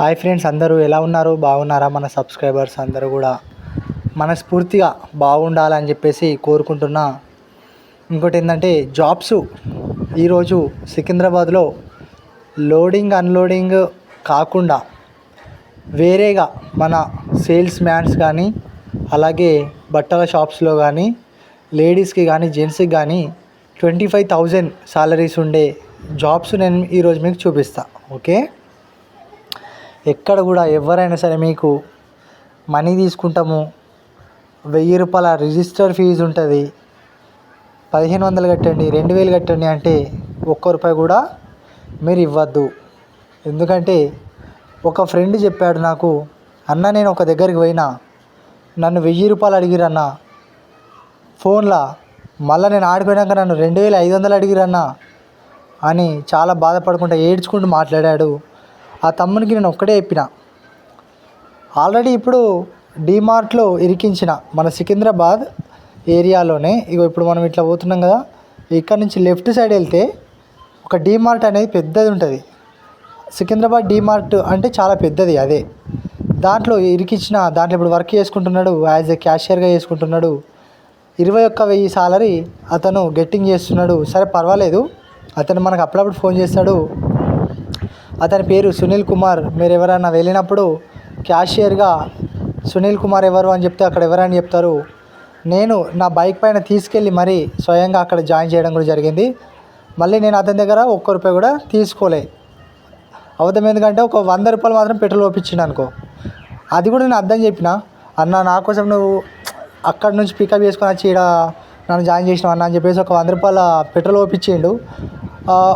Hi friends అందరూ ఎలా ఉన్నారు? బాగున్నారా మన సబ్స్క్రైబర్స్ అందరూ కూడా? మనస్ఫూర్తిగా బాగుండాలని చెప్పేసి కోరుకుంటున్నా. ఇంకోటి ఏంటంటే జాబ్స్. ఈరోజు సికింద్రాబాద్లో లోడింగ్ అన్లోడింగ్ కాకుండా వేరేగా మన సేల్స్ మ్యాన్స్ కానీ అలాగే బట్టల షాప్స్లో కానీ లేడీస్కి కానీ జెంట్స్కి కానీ ట్వంటీ ఫైవ్ థౌజండ్ సాలరీస్ ఉండే జాబ్స్ నేను ఈరోజు మీకు చూపిస్తా ఓకే? ఎక్కడ కూడా ఎవరైనా సరే మీకు మనీ తీసుకుంటాము. వెయ్యి రూపాయల రిజిస్టర్ ఫీజు ఉంటుంది. పదిహేను వందలు కట్టండి రెండు వేలు కట్టండి అంటే ఒక్క రూపాయి కూడా మీరు ఇవ్వద్దు. ఎందుకంటే ఒక ఫ్రెండ్ చెప్పాడు నాకు అన్న నేను ఒక దగ్గరికి పోయినా నన్ను వెయ్యి రూపాయలు అడిగిరన్న ఫోన్లో మళ్ళీ నేను ఆడిపోయినాక నన్ను రెండు వేల ఐదు వందలు అడిగిరన్న అని చాలా బాధపడకుండా ఏడ్చుకుంటూ మాట్లాడాడు. ఆ తమ్మునికి నేను ఒక్కడే చెప్పిన. ఆల్రెడీ ఇప్పుడు డీమార్ట్లో ఇరికించిన మన సికింద్రాబాద్ ఏరియాలోనే ఇగో ఇప్పుడు మనం ఇట్లా పోతున్నాం కదా ఇక్కడ నుంచి లెఫ్ట్ సైడ్ వెళ్తే ఒక డీమార్ట్ అనేది పెద్దది ఉంటుంది. సికింద్రాబాద్ డీమార్ట్ అంటే చాలా పెద్దది అదే. దాంట్లో ఇరికించిన దాంట్లో ఇప్పుడు వర్క్ చేసుకుంటున్నాడు యాజ్ ఎ క్యాషియర్గా చేసుకుంటున్నాడు. ఇరవై ఒక్క వెయ్యి సాలరీ అతను గెట్టింగ్ చేస్తున్నాడు. సరే పర్వాలేదు. అతను మనకు అప్పుడప్పుడు ఫోన్ చేస్తాడు. అతని పేరు సునీల్ కుమార్. మీరు ఎవరైనా వెళ్ళినప్పుడు క్యాషియర్గా సునీల్ కుమార్ ఎవరు అని చెప్తే అక్కడ ఎవరని చెప్తారు. నేను నా బైక్ పైన తీసుకెళ్ళి మరీ స్వయంగా అక్కడ జాయిన్ చేయడం కూడా జరిగింది. మళ్ళీ నేను అతని దగ్గర ఒక్క రూపాయి కూడా తీసుకోలే. అవతం ఎందుకంటే ఒక వంద రూపాయలు మాత్రం పెట్రోల్ ఒప్పించిండు అనుకో. అది కూడా నేను అర్థం చెప్పిన. అన్న నా కోసం నువ్వు అక్కడ నుంచి పికప్ చేసుకొని వచ్చి ఇక్కడ నన్ను జాయిన్ చేసినావు అన్న అని చెప్పేసి ఒక వంద రూపాయల పెట్రోల్ ఒప్పించిండు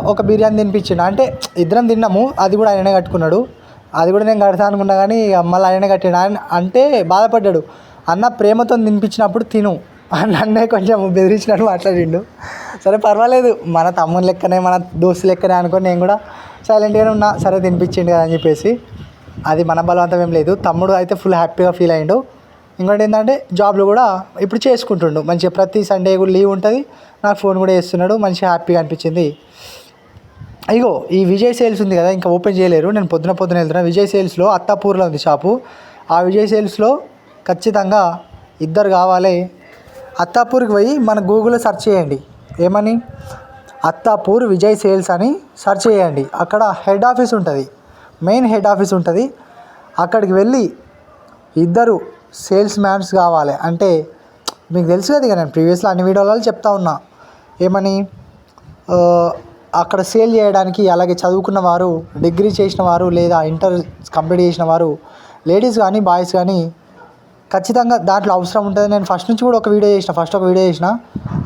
ఒక బిర్యానీ తినిపించిండు. అంటే ఇద్దరం తిన్నాము అది కూడా ఆయననే కట్టుకున్నాడు. అది కూడా నేను కడతా అనుకున్నా కానీ మళ్ళీ ఆయననే కట్టాడు. ఆయన అంటే బాధపడ్డాడు. అన్న ప్రేమతో తినిపించినప్పుడు తిను. నన్నే కొంచెం బెదిరించినట్టు మాట్లాడిండు. సరే పర్వాలేదు. మన తమ్ముని లెక్కనే మన దోస్తు లెక్కనే అనుకొని నేను కూడా సైలెంట్గానే ఉన్నా. సరే తినిపించిండు కదా అని చెప్పేసి. అది మన బలవంతం ఏం లేదు. తమ్ముడు అయితే ఫుల్ హ్యాపీగా ఫీల్ అయ్యిండు ఇంకోటి ఏంటంటే జాబ్లు కూడా ఇప్పుడు చేసుకుంటుండు. మంచిగా ప్రతి సండే కూడా లీవ్ ఉంటుంది. నాకు ఫోన్ కూడా చేస్తున్నాడు. మంచిగా హ్యాపీగా అనిపించింది. ఇగో ఈ విజయ్ సేల్స్ ఉంది కదా ఇంకా ఓపెన్ చేయలేరు. నేను పొద్దున పొద్దున వెళ్తున్నా. విజయ్ సేల్స్లో అత్తాపూర్లో ఉంది షాపు. ఆ విజయ్ సేల్స్లో ఖచ్చితంగా ఇద్దరు కావాలి. అత్తాపూర్కి పోయి మన గూగుల్లో సెర్చ్ చేయండి. ఏమని? అత్తాపూర్ విజయ్ సేల్స్ అని సెర్చ్ చేయండి. అక్కడ హెడ్ ఆఫీస్ ఉంటుంది. మెయిన్ హెడ్ ఆఫీస్ ఉంటుంది. అక్కడికి వెళ్ళి ఇద్దరు సేల్స్ మ్యాన్స్ కావాలి. అంటే మీకు తెలుసు కదా ఇక నేను ప్రీవియస్లో అన్ని వీడియోలలో చెప్తా ఉన్నా. ఏమని? అక్కడ సేల్ చేయడానికి అలాగే చదువుకున్న వారు డిగ్రీ చేసిన వారు లేదా ఇంటర్ కంప్లీట్ చేసిన వారు లేడీస్ కానీ బాయ్స్ కానీ ఖచ్చితంగా దాంట్లో అవసరం ఉంటుంది. నేను ఫస్ట్ నుంచి కూడా ఒక వీడియో చేసిన ఫస్ట్ ఒక వీడియో చేసిన.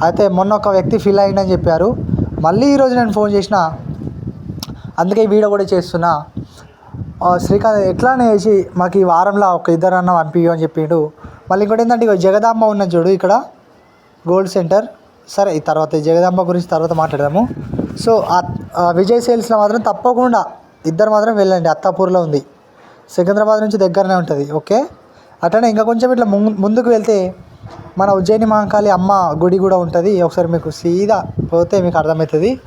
అయితే మొన్న ఒక వ్యక్తి ఫీల్ అయిందని చెప్పారు. మళ్ళీ ఈరోజు నేను ఫోన్ చేసిన. అందుకే ఈ వీడియో కూడా చేస్తున్నా. శ్రీకాంత్ ఎట్లానే వేసి మాకు ఈ వారంలో ఒక ఇద్దరన్నా పంపించు అని చెప్పిండు. మళ్ళీ ఇంకోటి ఏంటంటే ఇక జగదాంబ ఉన్న చూడు ఇక్కడ గోల్డ్ సెంటర్ సరే ఈ తర్వాత జగదాంబ గురించి తర్వాత మాట్లాడదాము. సో ఆ- విజయ్ సేల్స్లో మాత్రం తప్పకుండా ఇద్దరు మాత్రం వెళ్ళండి. అత్తాపూర్లో ఉంది. సికింద్రాబాద్ నుంచి దగ్గరనే ఉంటుంది ఓకే? అట్లనే ఇంకా కొంచెం ఇట్లా ముందు ముందుకు వెళ్తే మన ఉజ్జయిని మహంకాళి అమ్మ గుడి కూడా ఉంటుంది. ఒకసారి మీకు సీదా పోతే మీకు అర్థమవుతుంది.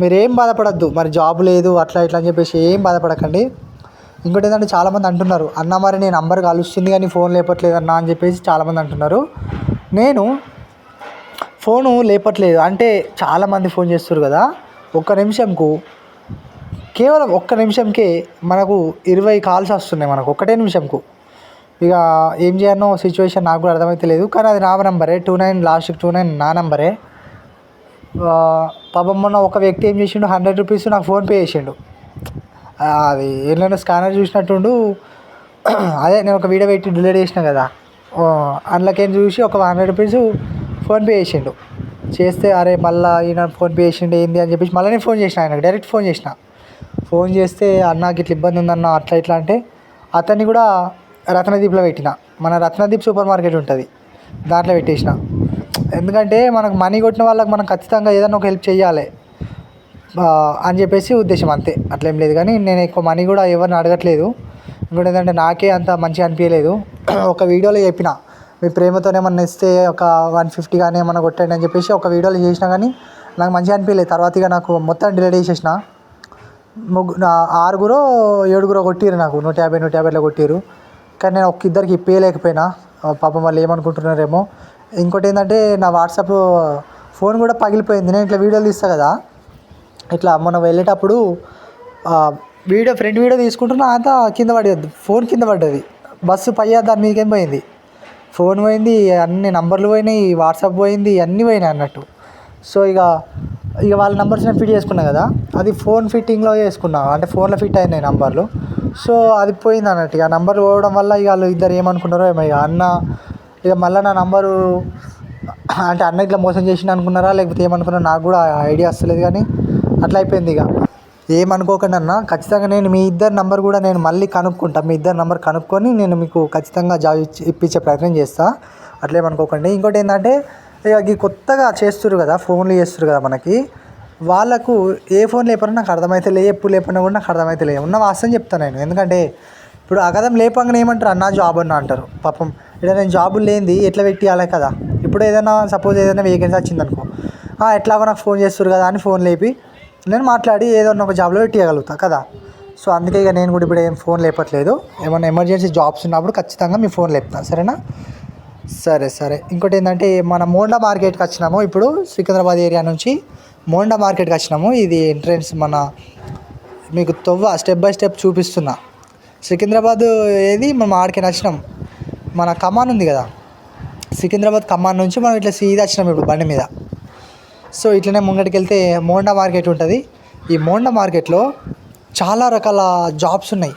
మీరేం బాధపడద్దు. మరి జాబ్ లేదు అట్లా ఇట్లా అని చెప్పేసి ఏం బాధపడకండి. ఇంకోటి ఏంటంటే చాలామంది అంటున్నారు అన్న మరి నేను నంబర్ కలుస్తుంది కానీ ఫోన్ లేపట్లేదు అన్న అని చెప్పేసి చాలామంది అంటున్నారు. నేను ఫోను లేపట్లేదు. అంటే చాలామంది ఫోన్ చేస్తారు కదా ఒక్క నిమిషంకు కేవలం ఒక్క నిమిషంకే మనకు ఇరవై కాల్స్ వస్తున్నాయి మనకు ఒక్కటే నిమిషంకు. ఇక ఏం చేయాలో సిచ్యువేషన్ నాకు కూడా అర్థమైతే లేదు కానీ అది నా నంబరే two nine last two nine నా నంబరే. పాపం మొన్న ఒక వ్యక్తి ఏం చేసిండు హండ్రెడ్ రూపీస్ నాకు ఫోన్పే చేసిండు. అది ఏళ్ళైనా స్కానర్ చూసినట్టుండు. అదే నేను ఒక వీడియో పెట్టి డిలీట్ చేసిన కదా. అందులోకి చూసి ఒక హండ్రెడ్ రూపీస్ ఫోన్పే చేసిండు. చేస్తే అరే మళ్ళీ ఈయన ఫోన్పే చేసిండు ఏంది అని చెప్పేసి మళ్ళీ నేను ఫోన్ చేసిన ఆయనకు డైరెక్ట్ ఫోన్ చేసిన. ఫోన్ చేస్తే అన్నకి ఇట్లా ఇబ్బంది ఉందన్న అట్లా ఇట్లా అంటే అతన్ని కూడా రత్నదీప్లో పెట్టిన. మన రత్నదీప్ సూపర్ మార్కెట్ ఉంటుంది. దాంట్లో పెట్టేసిన. ఎందుకంటే మనకు మనీ కొట్టిన వాళ్ళకి మనం ఖచ్చితంగా ఏదైనా ఒక హెల్ప్ చేయాలి. అని చెప్పేసి ఉద్దేశం అంతే. అట్లేం లేదు కానీ నేను ఎక్కువ మనీ కూడా ఎవరిని అడగట్లేదు. ఇంకోటి ఏంటంటే నాకే అంత మంచిగా అనిపించలేదు ఒక వీడియోలో చెప్పిన మీ ప్రేమతోనే ఏమన్నా ఇస్తే ఒక వన్ ఫిఫ్టీ కానీ ఏమన్నా కొట్టండి అని చెప్పేసి ఒక వీడియోలో చేసినా కానీ నాకు మంచిగా అనిపించలేదు తర్వాత ఇక నాకు మొత్తం డిలీట్ చేసేసిన. ముగ్గు నా ఏడుగురు కొట్టిరు నాకు. నూట యాభై నూట యాభైలో కొట్టిరు కానీ నేను ఒక్క ఇద్దరికి ఇప్పేయలేకపోయినా. పాపం వాళ్ళు ఏమనుకుంటున్నారేమో. ఇంకోటి ఏంటంటే నా వాట్సాప్ ఫోన్ కూడా పగిలిపోయింది. నేను ఇట్లా వీడియోలు తీస్తా కదా. ఇట్లా మొన్న వెళ్ళేటప్పుడు వీడియో ఫ్రంట్ వీడియో తీసుకుంటున్నా అంతా కింద పడేది ఫోన్ కింద పడ్డది. బస్సు పై దాని మీదకేం పోయింది? ఫోన్ పోయింది అన్ని నంబర్లు పోయినాయి వాట్సాప్ పోయింది అన్నీ పోయినాయి అన్నట్టు. సో ఇక ఇక వాళ్ళ నెంబర్స్ నేను ఫిట్ చేసుకున్నా కదా అది ఫోన్ ఫిట్టింగ్లో చేసుకున్నా. అంటే ఫోన్లో ఫిట్ అయినాయి నంబర్లు. సో అది పోయింది అన్నట్టు. ఇక నంబర్లు పోవడం వల్ల ఇక వాళ్ళు ఇద్దరు ఏమనుకున్నారో ఏమో ఇక అన్న ఇక మళ్ళీ నా నంబరు అంటే అన్న ఇట్లా మోసం చేసిన అనుకున్నారా? లేకపోతే ఏమనుకున్నారో నాకు కూడా ఐడియా వస్తలేదు కానీ అట్లా అయిపోయింది ఇక. ఏమనుకోకండి అన్న ఖచ్చితంగా నేను మీ ఇద్దరు నంబర్ కూడా నేను మళ్ళీ కనుక్కుంటా. మీ ఇద్దరు నంబర్ కనుక్కొని నేను మీకు ఖచ్చితంగా జాబ్ ఇచ్చి ఇప్పించే ప్రయత్నం చేస్తా. అట్లేమనుకోకండి ఇంకోటి ఏంటంటే ఇక కొత్తగా చేస్తున్నారు కదా ఫోన్లు చేస్తున్నారు కదా మనకి వాళ్ళకు ఏ ఫోన్ లేపన్నా నాకు అర్థమైతే లే ఎప్పుడు లేపన్నా కూడా నాకు అర్థమైతే లే. ఉన్న వాస్తవం చెప్తాను నేను. ఎందుకంటే ఇప్పుడు అగదం లేపంగానే ఏమంటారు? అన్న జాబ్ అన్న అంటారు. పాపం ఇక్కడ నేను జాబ్ లేనిది ఎట్లా పెట్టియాలి కదా. ఇప్పుడు ఏదైనా సపోజ్ ఏదైనా వేకెన్సీ వచ్చింది అనుకో ఎట్లాగో నాకు ఫోన్ చేస్తారు కదా అని ఫోన్ లేపి నేను మాట్లాడి ఏదన్నా ఒక జాబ్లో పెట్టియగలుగుతా కదా? సో అందుకే ఇక నేను కూడా ఇప్పుడు ఏం ఫోన్ లేపట్లేదు. ఏమైనా ఎమర్జెన్సీ జాబ్స్ ఉన్నప్పుడు ఖచ్చితంగా మీ ఫోన్ లేపుతా సరేనా? సరే సరే. ఇంకోటి ఏంటంటే మన మోండా మార్కెట్కి వచ్చినాము. ఇప్పుడు సికింద్రాబాద్ ఏరియా నుంచి మోండా మార్కెట్కి వచ్చినాము. ఇది ఎంట్రన్స్ మన మీకు తొవ్వ స్టెప్ బై స్టెప్ చూపిస్తున్నా. సికింద్రాబాద్ ఏది? మనం ఆడికి వచ్చినాం. మన కమాన్ ఉంది కదా? సికింద్రాబాద్ కమాన్ నుంచి మనం ఇట్లా సీదా వచ్చినాం ఇప్పుడు బండి మీద. సో ఇట్లనే ముంగటికి వెళ్తే మోండా మార్కెట్ ఉంటుంది. ఈ మోండా మార్కెట్లో చాలా రకాల జాబ్స్ ఉన్నాయి.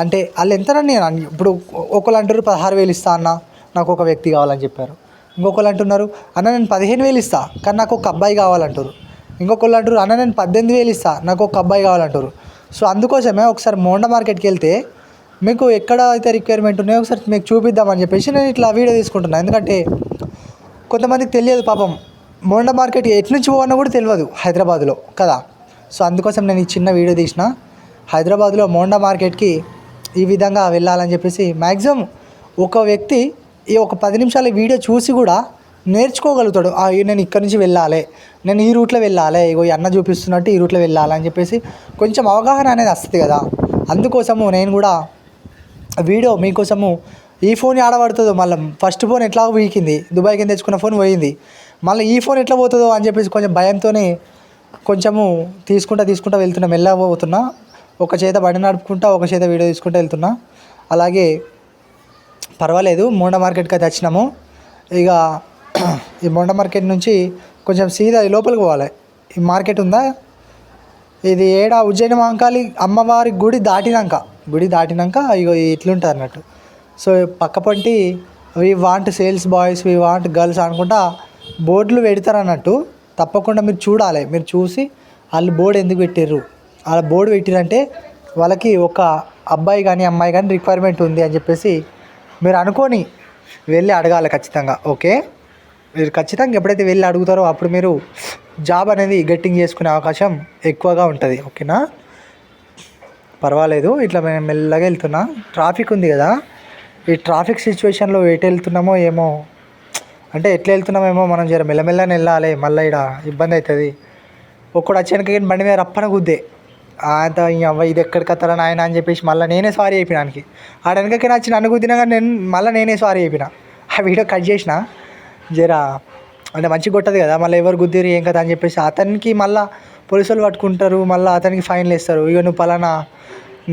అంటే వాళ్ళు ఎంతనని నేను ఇప్పుడు ఒకళ్ళు అంటారు పదహారు వేలు ఇస్తా అన్న నాకు ఒక వ్యక్తి కావాలని చెప్పారు. ఇంకొకళ్ళు అంటున్నారు అన్న నేను పదిహేను వేలు ఇస్తా కానీ నాకు ఒక అబ్బాయి కావాలంటారు. ఇంకొకళ్ళు అంటారు అన్న నేను పద్దెనిమిది వేలు ఇస్తా నాకు ఒక అబ్బాయి కావాలంటారు. సో అందుకోసమే ఒకసారి మోండా మార్కెట్కి వెళ్తే మీకు ఎక్కడ అయితే రిక్వైర్మెంట్ ఉన్నాయో ఒకసారి మీకు చూపిద్దామని చెప్పేసి నేను ఇట్లా వీడియో తీసుకుంటున్నాను ఎందుకంటే కొంతమందికి తెలియదు పాపం. మోండా మార్కెట్ ఎటు నుంచి పోవాలో కూడా తెలియదు హైదరాబాద్లో కదా? సో అందుకోసం నేను ఈ చిన్న వీడియో తీసిన. హైదరాబాద్లో మోండా మార్కెట్కి ఈ విధంగా వెళ్ళాలని చెప్పేసి మ్యాక్సిమం ఒక వ్యక్తి ఈ ఒక పది నిమిషాల వీడియో చూసి కూడా నేర్చుకోగలుగుతాడు. నేను ఇక్కడ నుంచి వెళ్ళాలి నేను ఈ రూట్లో వెళ్ళాలి ఇగో అన్న చూపిస్తున్నట్టు ఈ రూట్లో వెళ్ళాలి అని చెప్పేసి కొంచెం అవగాహన అనేది వస్తుంది కదా? అందుకోసము నేను కూడా వీడియో మీకోసము ఈ ఫోన్ ఆడబడుతుందో మళ్ళీ ఫస్ట్ ఫోన్ ఎట్లా వీకింది. దుబాయ్ కింద తెచ్చుకున్న ఫోన్ పోయింది. మళ్ళీ ఈ ఫోన్ ఎట్లా పోతుందో అని చెప్పేసి కొంచెం భయంతోనే కొంచెము తీసుకుంటా తీసుకుంటా వెళ్తున్నా మెల్లగా పోతున్నా. ఒక చేత బండి నడుపుకుంటా ఒక చేత వీడియో తీసుకుంటూ వెళ్తున్నా. అలాగే పర్వాలేదు మోండా మార్కెట్కి అయితే వచ్చినాము. ఇక ఈ మోండా మార్కెట్ నుంచి కొంచెం సీదా లోపలికి పోవాలి. ఈ మార్కెట్ ఉందా? ఇది ఏడ? ఉజ్జయిని మహంకాళి అమ్మవారి గుడి దాటినాక గుడి దాటినాక ఇగో ఇట్లుంటుంది అన్నట్టు. So పక్కపంటి we want sales boys we want girls అనుకుంటా బోర్డులు పెడతారు అన్నట్టు తప్పకుండా మీరు చూడాలి. మీరు చూసి వాళ్ళు బోర్డు ఎందుకు పెట్టారు వాళ్ళ బోర్డు పెట్టిరంటే వాళ్ళకి ఒక అబ్బాయి కానీ అమ్మాయి కానీ రిక్వైర్మెంట్ ఉంది అని చెప్పేసి మీరు అనుకొని వెళ్ళి అడగాలి ఖచ్చితంగా. ఓకే? మీరు ఖచ్చితంగా ఎప్పుడైతే వెళ్ళి అడుగుతారో అప్పుడు మీరు జాబ్ అనేది గెట్టింగ్ చేసుకునే అవకాశం ఎక్కువగా ఉంటుంది. ఓకేనా? పర్వాలేదు. ఇట్లా మేము మెల్లగా వెళ్తున్నా. ట్రాఫిక్ ఉంది కదా. ఈ ట్రాఫిక్ సిచ్యువేషన్లో ఎటు వెళ్తున్నామో ఏమో అంటే ఎట్లా వెళ్తున్నామేమో మనం జర మెల్లమెల్లనే వెళ్ళాలి మళ్ళీ ఇక్కడ ఇబ్బంది అవుతుంది ఒక్కడు వచ్చాక బండి మీద రప్పన గుద్దే. అంత అవ్వ ఇది ఎక్కడికి వస్తారా నాయన అని చెప్పేసి మళ్ళీ నేనే సారీ అయిపోయినానికి ఆడ వెనకకి వచ్చి నన్ను గుద్దినా కానీ నేను మళ్ళీ నేనే సారీ చెప్పిన. ఆ వీడియో కట్ చేసిన. జరా అంటే మంచిగా కొట్టదు కదా మళ్ళీ ఎవరు గుద్దిరు ఏం కదా అని చెప్పేసి అతనికి మళ్ళీ పోలీసులు పట్టుకుంటారు మళ్ళీ అతనికి ఫైన్లు వేస్తారు. ఇక నువ్వు పలానా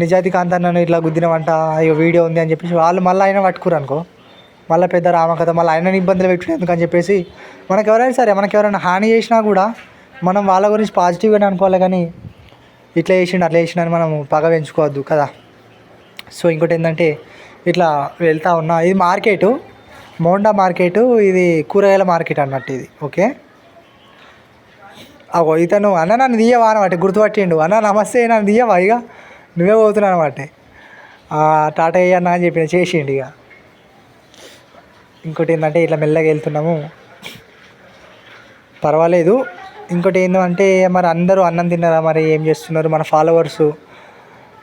నిజాయితీ కాంతా నన్ను ఇట్లా గుద్దినవంట ఇక వీడియో ఉంది అని చెప్పేసి వాళ్ళు మళ్ళీ ఆయన పట్టుకురు అనుకో. మళ్ళీ పెద్ద రామకథ మళ్ళీ ఆయన ఇబ్బందులు పెట్టుకునేందుకు అని చెప్పేసి మనకు ఎవరైనా సరే మనకు ఎవరైనా హాని చేసినా కూడా మనం వాళ్ళ గురించి పాజిటివ్గానే అనుకోవాలి కానీ ఇట్లా చేసిండు అట్లా చేసిండు అని మనం పగ పెంచుకోవద్దు కదా. సో ఇంకోటి ఏంటంటే ఇట్లా వెళ్తా ఉన్నా ఇది మార్కెట్ మోండా మార్కెట్ ఇది కూరగాయల మార్కెట్ అన్నట్టు ఇది ఓకే? అగో ఇతను అన్న నన్ను తీయవా అనమాట గుర్తుపట్టిండు. అన్న నమస్తే నన్ను తీయవా? ఇక నువ్వే పోతున్నాను అనమాట టాటా ఏ అన్న అని చెప్పిన చేసిండు ఇక ఇంకోటి ఏంటంటే ఇట్లా మెల్లగా వెళ్తున్నాము. పర్వాలేదు. ఇంకోటి ఏంటంటే మరి అందరూ అన్నం తిన్నారా మరి? ఏం చేస్తున్నారు? మన ఫాలోవర్స్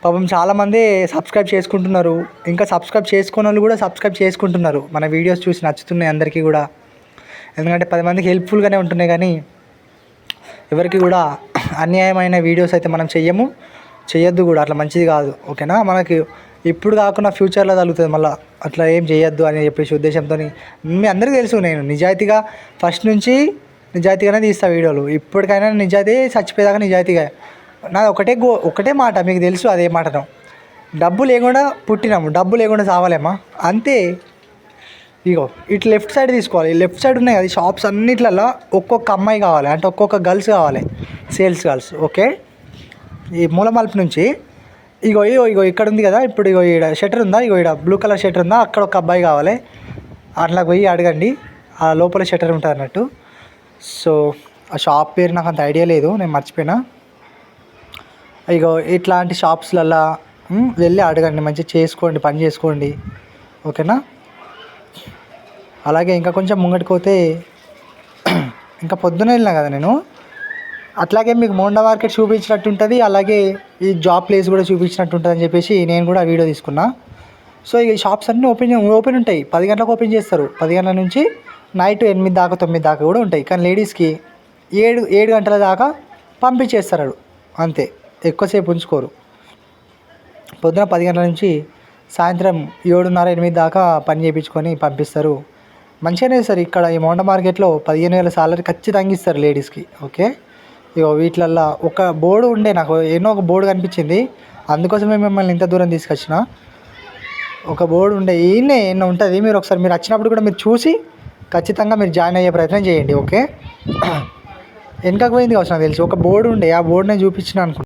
పాపం చాలామంది సబ్స్క్రైబ్ చేసుకుంటున్నారు. ఇంకా సబ్స్క్రైబ్ చేసుకున్న వాళ్ళు కూడా సబ్స్క్రైబ్ చేసుకుంటున్నారు. మన వీడియోస్ చూసి నచ్చుతున్నాయి అందరికీ కూడా. ఎందుకంటే పది మందికి హెల్ప్ఫుల్గానే ఉంటున్నాయి కానీ ఎవరికి కూడా అన్యాయమైన వీడియోస్ అయితే మనం చెయ్యము. చేయొద్దు కూడా. అట్లా మంచిది కాదు. ఓకేనా? మనకి ఇప్పుడు కాకుండా ఫ్యూచర్లో తగులుతుంది మళ్ళీ అట్లా ఏం చేయొద్దు అని చెప్పేసి ఉద్దేశంతో మీ అందరికీ తెలుసు నేను నిజాయితీగా ఫస్ట్ నుంచి నిజాయితీగానే తీస్తా వీడియోలు. ఇప్పటికైనా నిజాయితీ చచ్చిపోయేదాకా నిజాయితీగా. నాది ఒకటే గో ఒకటే మాట మీకు తెలుసు అదే మాటను. డబ్బు లేకుండా పుట్టినాము. డబ్బు లేకుండా చావాలేమా అంతే. ఇగో ఇటు లెఫ్ట్ సైడ్ తీసుకోవాలి. లెఫ్ట్ సైడ్ ఉన్నాయి కదా షాప్స్ అన్నిట్లలో ఒక్కొక్క అమ్మాయి కావాలి. అంటే ఒక్కొక్క గర్ల్స్ కావాలి. Sales girls. ఓకే? ఈ మూలమల్పు నుంచి ఇగో ఇగో ఇగో ఇక్కడ ఉంది కదా ఇప్పుడు ఇగో ఈడ షట్టర్ ఉందా? ఇగో ఈడ బ్లూ కలర్ షట్టర్ ఉందా? అక్కడ ఒక అబ్బాయి కావాలి. అట్లా పోయి అడగండి. ఆ లోపల షట్టర్ ఉంటుంది అన్నట్టు. సో ఆ షాప్ పేరు నాకు అంత ఐడియా లేదు నేను మర్చిపోయినా. ఇగో ఇట్లాంటి షాప్స్లల్లా వెళ్ళి అడగండి మంచిగా చేసుకోండి పని చేసుకోండి. ఓకేనా? అలాగే ఇంకా కొంచెం ముంగటికి పోతే ఇంకా పొద్దున వెళ్ళినా కదా నేను? అట్లాగే మీకు మోండా మార్కెట్ చూపించినట్టు ఉంటుంది అలాగే ఈ జాబ్ ప్లేస్ కూడా చూపించినట్టు ఉంటుంది అని చెప్పేసి నేను కూడా వీడియో తీసుకున్నా. సో ఈ షాప్స్ అన్నీ ఓపెన్ ఓపెన్ ఉంటాయి. పది గంటలకు ఓపెన్ చేస్తారు. పది గంటల నుంచి నైట్ ఎనిమిది దాకా తొమ్మిది దాకా కూడా ఉంటాయి. కానీ లేడీస్కి ఏడు ఏడు గంటల దాకా పంపించేస్తారు. అంతే. ఎక్కువసేపు ఉంచుకోరు. పొద్దున పది గంటల నుంచి సాయంత్రం ఏడున్నర ఎనిమిది దాకా పని చేయించుకొని పంపిస్తారు. మంచిగానే సార్ ఇక్కడ ఈ మోండ మార్కెట్లో పదిహేను వేల సాలరీ ఖచ్చితంగా ఇస్తారు లేడీస్కి. ఓకే? ఇగో వీటిలల్లో ఒక బోర్డు ఉండే నాకు ఎన్నో ఒక బోర్డు కనిపించింది. అందుకోసమే మిమ్మల్ని ఇంత దూరం తీసుకొచ్చిన. ఒక బోర్డు ఉండే ఈయనే ఎన్నో ఉంటుంది. మీరు ఒకసారి మీరు వచ్చినప్పుడు కూడా మీరు చూసి ఖచ్చితంగా మీరు జాయిన్ అయ్యే ప్రయత్నం చేయండి ఓకే? వెనకకు పోయింది కావచ్చు నాకు తెలిసి. ఒక బోర్డు ఉండే ఆ బోర్డు నేను చూపించిన అనుకుంటా